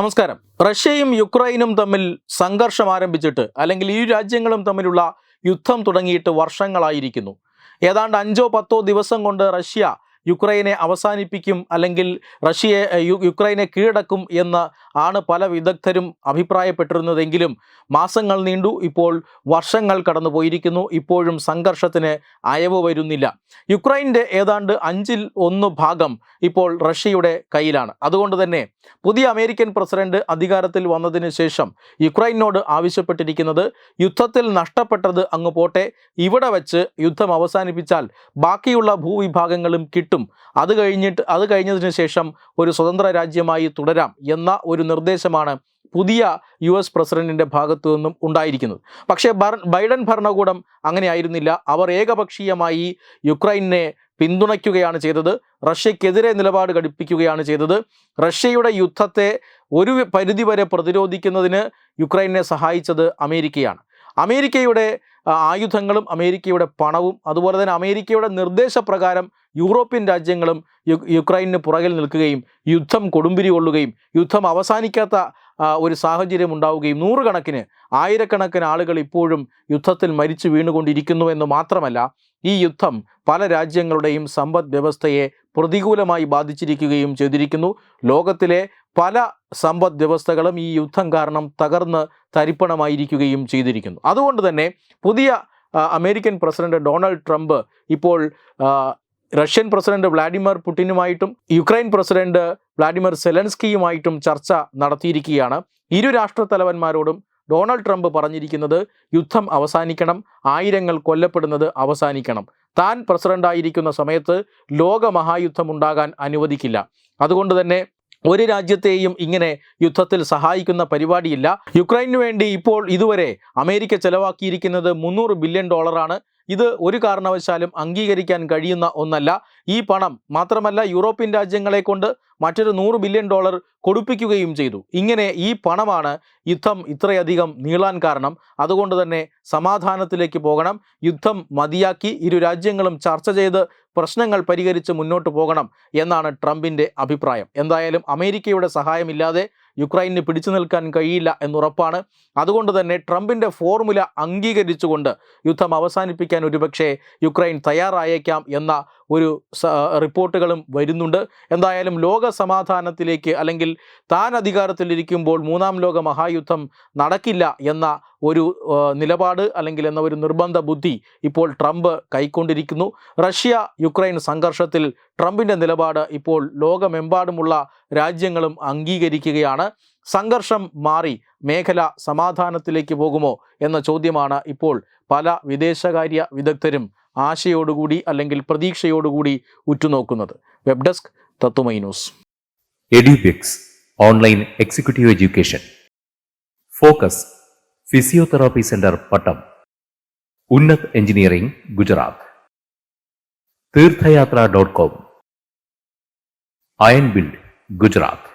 നമസ്കാരം. റഷ്യയും യുക്രൈനും തമ്മിൽ സംഘർഷം ആരംഭിച്ചിട്ട് അല്ലെങ്കിൽ ഈ രാജ്യങ്ങളും തമ്മിലുള്ള യുദ്ധം തുടങ്ങിയിട്ട് വർഷങ്ങളായിരിക്കുന്നു. ഏതാണ്ട് അഞ്ചോ പത്തോ ദിവസം കൊണ്ട് റഷ്യ യുക്രൈനെ അവസാനിപ്പിക്കും അല്ലെങ്കിൽ റഷ്യയെ യുക്രൈനെ കീഴടക്കും എന്ന് ആണ് പല വിദഗ്ധരും അഭിപ്രായപ്പെട്ടിരുന്നതെങ്കിലും മാസങ്ങൾ നീണ്ടു. ഇപ്പോൾ വർഷങ്ങൾ കടന്നുപോയിരിക്കുന്നു. ഇപ്പോഴും സംഘർഷത്തിന് അയവ് വരുന്നില്ല. യുക്രൈന്റെ ഏതാണ്ട് അഞ്ചിൽ ഒന്ന് ഭാഗം ഇപ്പോൾ റഷ്യയുടെ കയ്യിലാണ്. അതുകൊണ്ട് തന്നെ പുതിയ അമേരിക്കൻ പ്രസിഡന്റ് അധികാരത്തിൽ വന്നതിന് ശേഷം യുക്രൈനോട് ആവശ്യപ്പെട്ടിരിക്കുന്നത് യുദ്ധത്തിൽ നഷ്ടപ്പെട്ടത് അങ്ങ് പോട്ടെ ഇവിടെ വെച്ച് യുദ്ധം അവസാനിപ്പിച്ചാൽ ബാക്കിയുള്ള ഭൂവിഭാഗങ്ങളും കിട്ടും. അത് കഴിഞ്ഞിട്ട് അത് കഴിഞ്ഞതിന് ശേഷം ഒരു സ്വതന്ത്ര രാജ്യമായി തുടരാം എന്ന ഒരു നിർദ്ദേശമാണ് പുതിയ യു എസ് പ്രസിഡന്റിന്റെ ഭാഗത്തു നിന്നും ഉണ്ടായിരിക്കുന്നത്. പക്ഷേ ബൈഡൻ ഭരണകൂടം അങ്ങനെയായിരുന്നില്ല. അവർ ഏകപക്ഷീയമായി യുക്രൈനെ പിന്തുണയ്ക്കുകയാണ് ചെയ്തത്. റഷ്യക്കെതിരെ നിലപാട് ഘടിപ്പിക്കുകയാണ് ചെയ്തത്. റഷ്യയുടെ യുദ്ധത്തെ ഒരു പരിധിവരെ പ്രതിരോധിക്കുന്നതിന് യുക്രൈനെ സഹായിച്ചത് അമേരിക്കയാണ്. അമേരിക്കയുടെ ആയുധങ്ങളും അമേരിക്കയുടെ പണവും അതുപോലെ തന്നെ അമേരിക്കയുടെ നിർദ്ദേശപ്രകാരം യൂറോപ്യൻ രാജ്യങ്ങളും യുക്രൈനിന് പുറകിൽ നിൽക്കുകയും യുദ്ധം കൊടുമ്പിരി കൊള്ളുകയും യുദ്ധം അവസാനിക്കാത്ത ഒരു സാഹചര്യം ഉണ്ടാവുകയും നൂറുകണക്കിന് ആയിരക്കണക്കിന് ആളുകൾ ഇപ്പോഴും യുദ്ധത്തിൽ മരിച്ചു വീണുകൊണ്ടിരിക്കുന്നു എന്ന് മാത്രമല്ല ഈ യുദ്ധം പല രാജ്യങ്ങളുടെയും സമ്പദ് വ്യവസ്ഥയെ പ്രതികൂലമായി ബാധിച്ചിരിക്കുകയും ചെയ്തിരിക്കുന്നു. ലോകത്തിലെ പല സമ്പദ് വ്യവസ്ഥകളും ഈ യുദ്ധം കാരണം തകർന്ന് തരിപ്പണമായിരിക്കുകയും ചെയ്തിരിക്കുന്നു. അതുകൊണ്ട് തന്നെ പുതിയ അമേരിക്കൻ പ്രസിഡന്റ് ഡൊണാൾഡ് ട്രംപ് ഇപ്പോൾ റഷ്യൻ പ്രസിഡന്റ് വ്ളാഡിമിർ പുടിനുമായിട്ടും യുക്രൈൻ പ്രസിഡന്റ് വ്ളാഡിമിർ സെലൻസ്കിയുമായിട്ടും ചർച്ച നടത്തിയിരിക്കുകയാണ്. ഇരു രാഷ്ട്ര തലവന്മാരോടും ഡൊണാൾഡ് ട്രംപ് പറഞ്ഞിരിക്കുന്നത് യുദ്ധം അവസാനിക്കണം ആയിരങ്ങൾ കൊല്ലപ്പെടുന്നത് അവസാനിക്കണം. താൻ പ്രസിഡന്റായിരിക്കുന്ന സമയത്ത് ലോകമഹായുദ്ധം ഉണ്ടാകാൻ അനുവദിക്കില്ല. അതുകൊണ്ട് തന്നെ ഒരു രാജ്യത്തെയും ഇങ്ങനെ യുദ്ധത്തിൽ സഹായിക്കുന്ന പരിപാടിയില്ല. യുക്രൈനു വേണ്ടി ഇപ്പോൾ ഇതുവരെ അമേരിക്ക ചെലവാക്കിയിരിക്കുന്നത് മുന്നൂറ് ബില്യൺ ഡോളറാണ്. ഇത് ഒരു കാരണവശാലും അംഗീകരിക്കാൻ കഴിയുന്ന ഒന്നല്ല. ഈ പണം മാത്രമല്ല യൂറോപ്യൻ രാജ്യങ്ങളെ കൊണ്ട് മറ്റൊരു നൂറ് ബില്യൺ ഡോളർ കൊടുപ്പിക്കുകയും ചെയ്തു. ഇങ്ങനെ ഈ പണമാണ് യുദ്ധം ഇത്രയധികം നീളാൻ കാരണം. അതുകൊണ്ട് തന്നെ സമാധാനത്തിലേക്ക് പോകണം. യുദ്ധം മതിയാക്കി ഇരു രാജ്യങ്ങളും ചർച്ച ചെയ്ത് പ്രശ്നങ്ങൾ പരിഹരിച്ച് മുന്നോട്ട് പോകണം എന്നാണ് ട്രംപിന്റെ അഭിപ്രായം. എന്തായാലും അമേരിക്കയുടെ സഹായമില്ലാതെ യുക്രൈനിന് പിടിച്ചു നിൽക്കാൻ കഴിയില്ല എന്നുറപ്പാണ്. അതുകൊണ്ട് തന്നെ ട്രംപിന്റെ ഫോർമുല അംഗീകരിച്ചുകൊണ്ട് യുദ്ധം അവസാനിപ്പിക്കാൻ ഒരുപക്ഷെ യുക്രൈൻ തയ്യാറായേക്കാം എന്ന ഒരു റിപ്പോർട്ടുകളും വരുന്നുണ്ട്. എന്തായാലും ലോക സമാധാനത്തിലേക്ക് അല്ലെങ്കിൽ താൻ അധികാരത്തിലിരിക്കുമ്പോൾ മൂന്നാം ലോക മഹായുദ്ധം നടക്കില്ല എന്ന ഒരു നിലപാട് അല്ലെങ്കിൽ എന്ന ഒരു നിർബന്ധ ബുദ്ധി ഇപ്പോൾ ട്രംപ് കൈക്കൊണ്ടിരിക്കുന്നു. റഷ്യ യുക്രൈൻ സംഘർഷത്തിൽ ട്രംപിന്റെ നിലപാട് ഇപ്പോൾ ലോകമെമ്പാടുമുള്ള രാജ്യങ്ങളും അംഗീകരിക്കുകയാണ്. സംഘർഷം മാറി മേഖല സമാധാനത്തിലേക്ക് പോകുമോ എന്ന ചോദ്യമാണ് ഇപ്പോൾ പല വിദേശകാര്യ വിദഗ്ധരും ആശയോടുകൂടി അല്ലെങ്കിൽ പ്രതീക്ഷയോടുകൂടി ഉറ്റുനോക്കുന്നത്. Web desk Tatwamayi news. Edubix online executive education. Focus physiotherapy centre Pattom. Unnat engineering Gujarat. Theerthayatra dot com. Iron build Gujarat.